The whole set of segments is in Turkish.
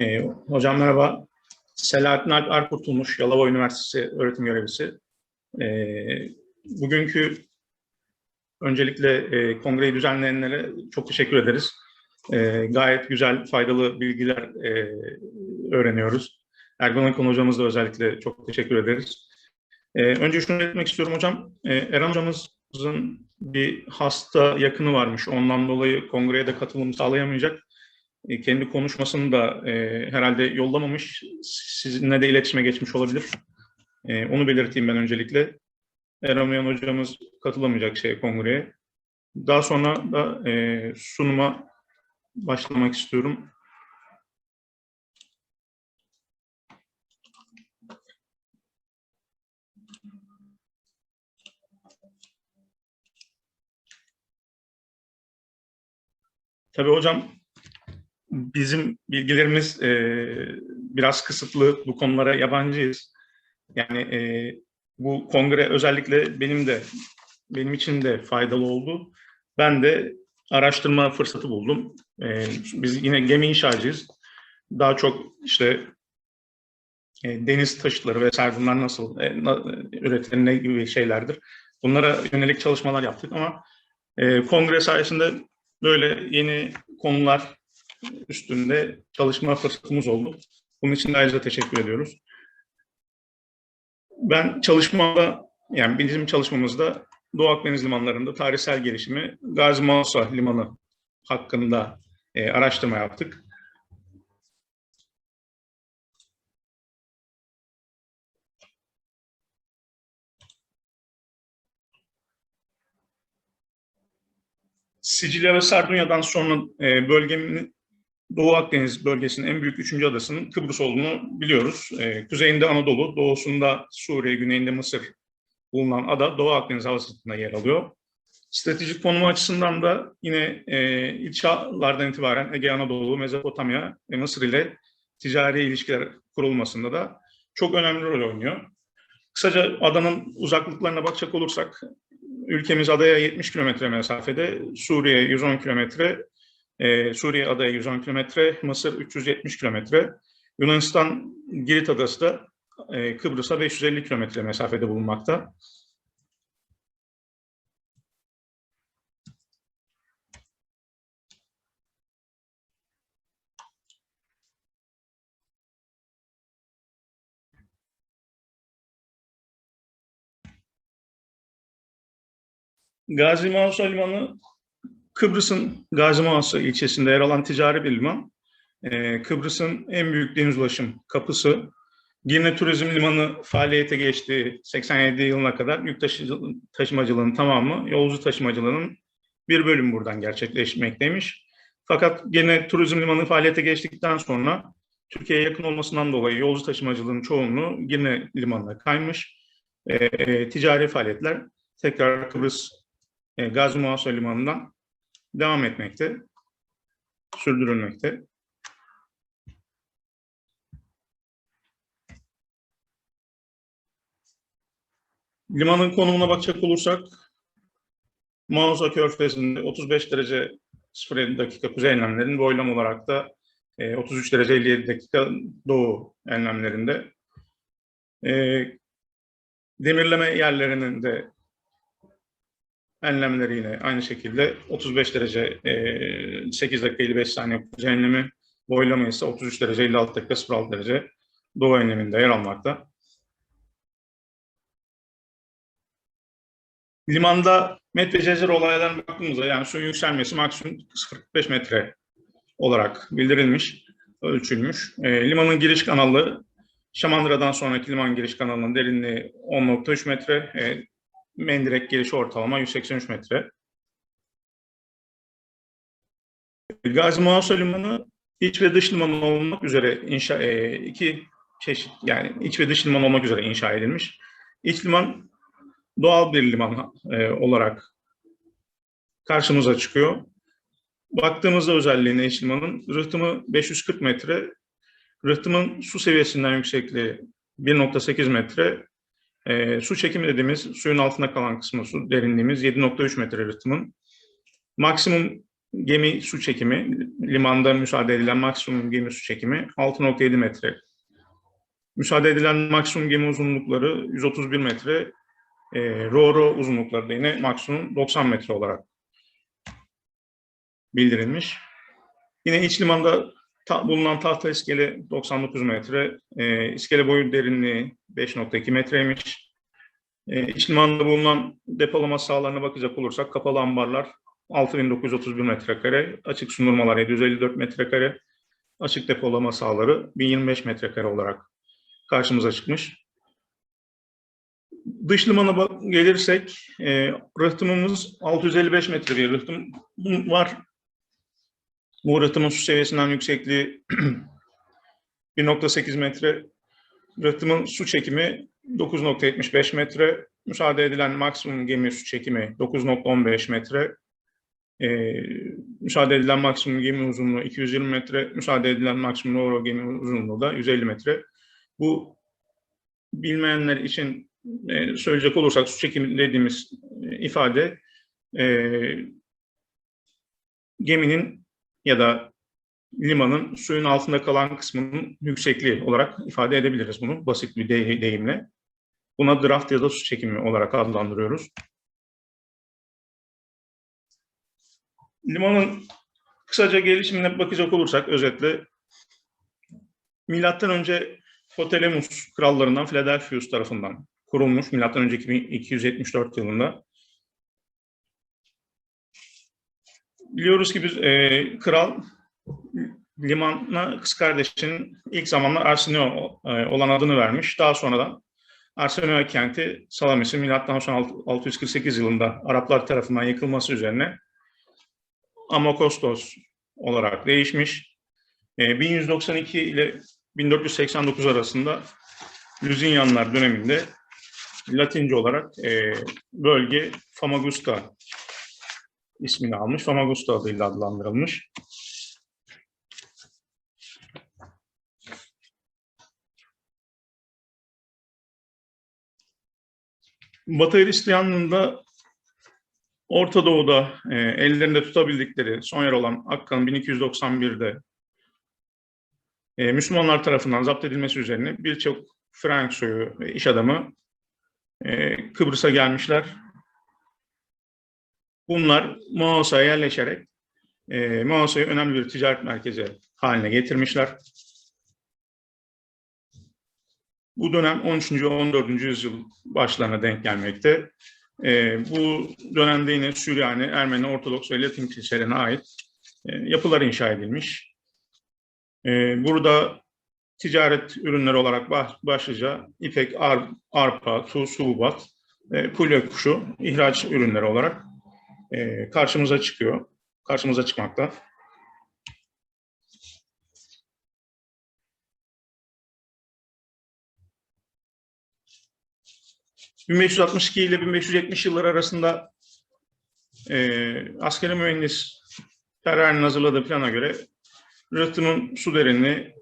Ee, hocam merhaba. Selahattin Alp Arkurtulmuş, Yalova Üniversitesi öğretim görevlisi. Ee, bugünkü öncelikle e, kongreyi düzenleyenlere çok teşekkür ederiz. Ee, gayet güzel, faydalı bilgiler e, öğreniyoruz. Ergun Akın hocamız da özellikle çok teşekkür ederiz. Ee, önce şunu etmek istiyorum hocam. Ee, Eren hocamızın bir hasta yakını varmış. Ondan dolayı kongreye de katılım sağlayamayacak. E, kendi konuşmasını da e, herhalde yollamamış. Sizinle de iletişime geçmiş olabilir. E, onu belirteyim ben öncelikle. Eramayan hocamız katılamayacak şey kongreye. Daha sonra da e, sunuma başlamak istiyorum. Tabii hocam bizim bilgilerimiz e, biraz kısıtlı, bu konulara yabancıyız. Yani e, bu kongre özellikle benim de, benim için de faydalı oldu. Ben de araştırma fırsatı buldum. E, biz yine gemi inşacıyız. Daha çok işte e, deniz taşıtları vesaire bunlar nasıl e, na, üretilir, ne gibi şeylerdir. Bunlara yönelik çalışmalar yaptık ama e, kongre sayesinde böyle yeni konular üstünde çalışma fırsatımız oldu. Bunun için de ayrıca teşekkür ediyoruz. Ben çalışmada, yani bizim çalışmamızda Doğu Akdeniz limanlarında tarihsel gelişimi Gazi Mausa Limanı hakkında e, araştırma yaptık. Sicilya ve Sardunya'dan sonra e, bölgenin Doğu Akdeniz bölgesinin en büyük üçüncü adasının Kıbrıs olduğunu biliyoruz. E, kuzeyinde Anadolu, doğusunda Suriye, güneyinde Mısır bulunan ada Doğu Akdeniz havasında yer alıyor. Stratejik konumu açısından da yine e, ilk itibaren Ege Anadolu, Mezopotamya ve Mısır ile ticari ilişkiler kurulmasında da çok önemli rol oynuyor. Kısaca adanın uzaklıklarına bakacak olursak, ülkemiz adaya 70 kilometre mesafede, Suriye 110 kilometre, ee, Suriye adaya 110 kilometre, Mısır 370 kilometre, Yunanistan Girit adası da e, Kıbrıs'a 550 kilometre mesafede bulunmakta. Gazi Mausa Limanı Kıbrıs'ın Gazi Mausa ilçesinde yer alan ticari bir liman. Ee, Kıbrıs'ın en büyük deniz ulaşım kapısı. Girne Turizm Limanı faaliyete geçtiği 87 yılına kadar yük taşı, taşımacılığının tamamı yolcu taşımacılığının bir bölüm buradan gerçekleşmekteymiş. Fakat gene turizm limanı faaliyete geçtikten sonra Türkiye'ye yakın olmasından dolayı yolcu taşımacılığının çoğunluğu Girne Limanı'na kaymış. E, e, ticari faaliyetler tekrar Kıbrıs e, Gazi Muhasa Limanı'ndan devam etmekte, sürdürülmekte. Limanın konumuna bakacak olursak, Mausa Körfezi'nde 35 derece 07 dakika kuzey enlemlerinin boylam olarak da 33 derece 57 dakika doğu enlemlerinde. Demirleme yerlerinin de enlemleri yine aynı şekilde 35 derece 8 dakika 55 saniye kuzey enlemi, boylama ise 33 derece 56 dakika 06 derece doğu enleminde yer almakta. Limanda met ve cezir olaylarına baktığımızda yani suyun yükselmesi maksimum 0.45 metre olarak bildirilmiş, ölçülmüş. E, limanın giriş kanalı, Şamandıra'dan sonraki liman giriş kanalının derinliği 10.3 metre, e, mendirek giriş ortalama 183 metre. Gazi Mausa Limanı iç ve dış liman olmak üzere inşa e, iki çeşit yani iç ve dış liman olmak üzere inşa edilmiş. İç liman doğal bir liman e, olarak karşımıza çıkıyor. Baktığımızda özelliğine iç limanın rıhtımı 540 metre, rıhtımın su seviyesinden yüksekliği 1.8 metre, e, su çekimi dediğimiz suyun altında kalan kısmı su derinliğimiz 7.3 metre rıhtımın. Maksimum gemi su çekimi, limanda müsaade edilen maksimum gemi su çekimi 6.7 metre. Müsaade edilen maksimum gemi uzunlukları 131 metre, e, ro uzunlukları da yine maksimum 90 metre olarak bildirilmiş. Yine iç limanda ta, bulunan tahta iskele 99 metre, e, iskele boyu derinliği 5.2 metreymiş. E, iç limanda bulunan depolama sahalarına bakacak olursak kapalı ambarlar 6931 metrekare, açık sunurmalar 754 metrekare, açık depolama sahaları 1025 metrekare olarak karşımıza çıkmış. Dış limana gelirsek, e, rıhtımımız 655 metre bir rıhtım var. Bu rıhtımın su seviyesinden yüksekliği 1.8 metre. Rıhtımın su çekimi 9.75 metre. Müsaade edilen maksimum gemi su çekimi 9.15 metre. Ee, müsaade edilen maksimum gemi uzunluğu 220 metre. Müsaade edilen maksimum ro gemi uzunluğu da 150 metre. Bu bilmeyenler için e, söyleyecek olursak su çekimi dediğimiz e, ifade e, geminin ya da limanın suyun altında kalan kısmının yüksekliği olarak ifade edebiliriz bunu basit bir de- deyimle. Buna draft ya da su çekimi olarak adlandırıyoruz. Limanın kısaca gelişimine bakacak olursak özetle milattan önce Ptolemos krallarından Philadelphus tarafından kurulmuş milattan önce 274 yılında. Biliyoruz ki biz e, kral limana kız kardeşinin ilk zamanlar Arsenio e, olan adını vermiş. Daha sonradan Arsenio kenti Salamis'in milattan sonra 648 yılında Araplar tarafından yıkılması üzerine Amakostos olarak değişmiş. E, 1192 ile 1489 arasında Lüzinyanlar döneminde Latince olarak e, bölge Famagusta ismini almış. Famagusta adıyla adlandırılmış. Batı Hristiyanlığında Orta Doğu'da e, ellerinde tutabildikleri son yer olan Akka'nın 1291'de e, Müslümanlar tarafından zapt edilmesi üzerine birçok Frank soyu iş adamı e, Kıbrıs'a gelmişler. Bunlar Moğos'a yerleşerek e, Moğos'u önemli bir ticaret merkezi haline getirmişler. Bu dönem 13. ve 14. yüzyıl başlarına denk gelmekte. E, bu dönemde yine Süryani, Ermeni, Ortodoks ve Latin kiliselerine ait e, yapılar inşa edilmiş. E, burada ticaret ürünleri olarak baş, başlıca ipek, ar, arpa, tuz, hububat, e, kulya kuşu ihraç ürünleri olarak e, karşımıza çıkıyor, karşımıza çıkmakta. ...1562 ile 1570 yılları arasında e, askeri mühendis Ferrari'nin hazırladığı plana göre rıhtımın su derinliği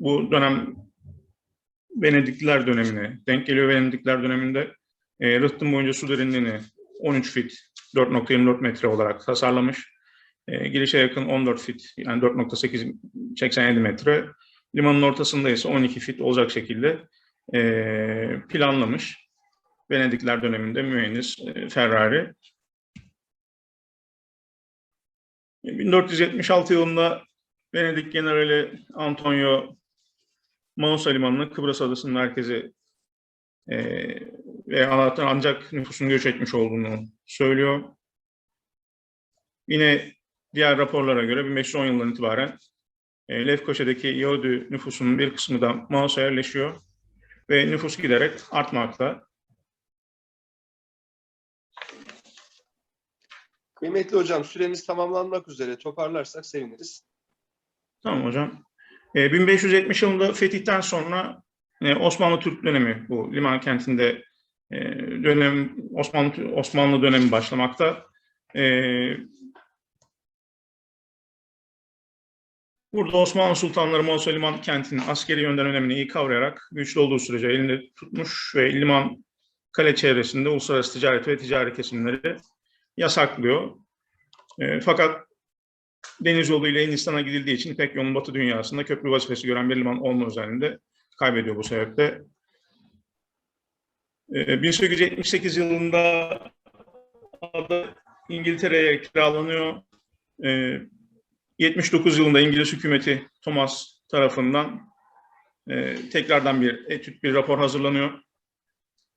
bu dönem Venedikliler dönemine denk geliyor. Venedikliler döneminde e, rıhtım boyunca su derinliğini 13 fit 4.24 metre olarak tasarlamış. E, girişe yakın 14 fit yani 4.8 87 metre. Limanın ortasında ise 12 fit olacak şekilde e, planlamış. Venedikler döneminde mühendis e, Ferrari. 1476 yılında Venedik Generali Antonio Mausa Limanı'nın Kıbrıs Adası'nın merkezi e, ve ancak nüfusun göç etmiş olduğunu söylüyor. Yine diğer raporlara göre 1510 yılından itibaren e, Lefkoşa'daki Yahudi nüfusunun bir kısmı da Maus'a yerleşiyor ve nüfus giderek artmakta. Kıymetli hocam süremiz tamamlanmak üzere. Toparlarsak seviniriz. Tamam hocam. E, 1570 yılında fetihten sonra e, Osmanlı Türk dönemi bu liman kentinde e, dönem Osmanlı Osmanlı dönemi başlamakta. E, burada Osmanlı sultanları liman kentinin askeri yönden önemini iyi kavrayarak güçlü olduğu sürece elinde tutmuş ve liman kale çevresinde uluslararası ticaret ve ticari kesimleri yasaklıyor. E, fakat deniz yoluyla Hindistan'a gidildiği için İpek yolunun batı dünyasında köprü vazifesi gören bir liman olma özelliğinde kaybediyor bu sebeple. Ee, 1878 yılında ada İngiltere'ye kiralanıyor. Ee, 79 yılında İngiliz hükümeti Thomas tarafından e, tekrardan bir etüt, bir rapor hazırlanıyor.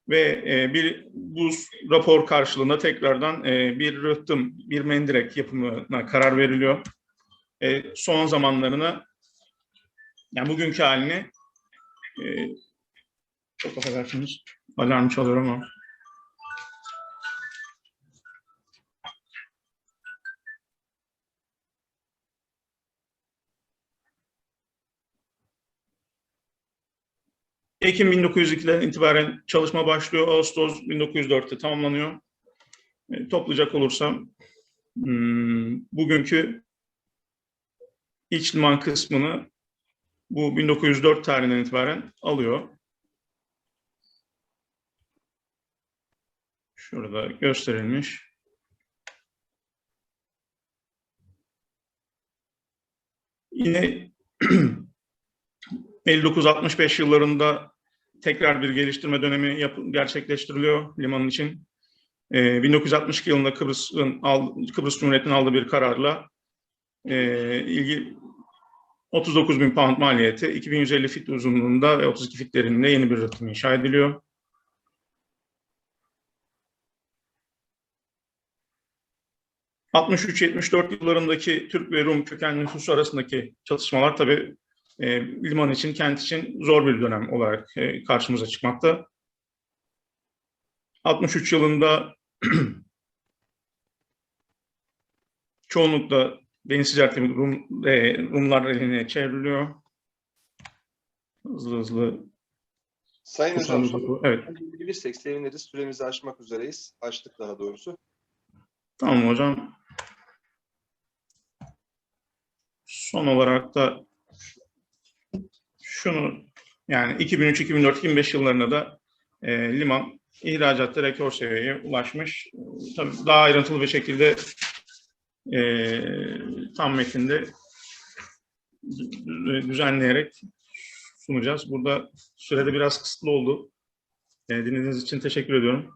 Ve e, bir bu rapor karşılığında tekrardan e, bir rıhtım, bir mendirek yapımına karar veriliyor. Son zamanlarına, yani bugünkü halini, çok affedersiniz, alarm çalıyor ama. Ekim 1902'den itibaren çalışma başlıyor. Ağustos 1904'te tamamlanıyor. E, toplayacak olursam hmm, bugünkü iç liman kısmını bu 1904 tarihinden itibaren alıyor. Şurada gösterilmiş. Yine 59-65 yıllarında tekrar bir geliştirme dönemi gerçekleştiriliyor limanın için. Ee, 1962 yılında Kıbrıs'ın Kıbrıs Cumhuriyeti'nin aldığı bir kararla e, ilgi 39 bin pound maliyeti, 2150 fit uzunluğunda ve 32 fit derinliğinde yeni bir rıhtım inşa ediliyor. ...63-74 yıllarındaki Türk ve Rum kökenli nüfus arasındaki çatışmalar tabii e, liman için, kent için zor bir dönem olarak e, karşımıza çıkmakta. 63 yılında çoğunlukla deniz ticareti Rum, e, Rumlar eline çevriliyor. Hızlı hızlı. Sayın hocam, Evet, bilirsek seviniriz. Süremizi aşmak üzereyiz. Açtık daha doğrusu. tamam hocam. Son olarak da şunu yani 2003, 2004, 2005 yıllarında da e, liman ihracatta rekor seviyeye ulaşmış. Tabii daha ayrıntılı bir şekilde e, tam metinde dü- düzenleyerek sunacağız. Burada sürede biraz kısıtlı oldu. E, dinlediğiniz için teşekkür ediyorum.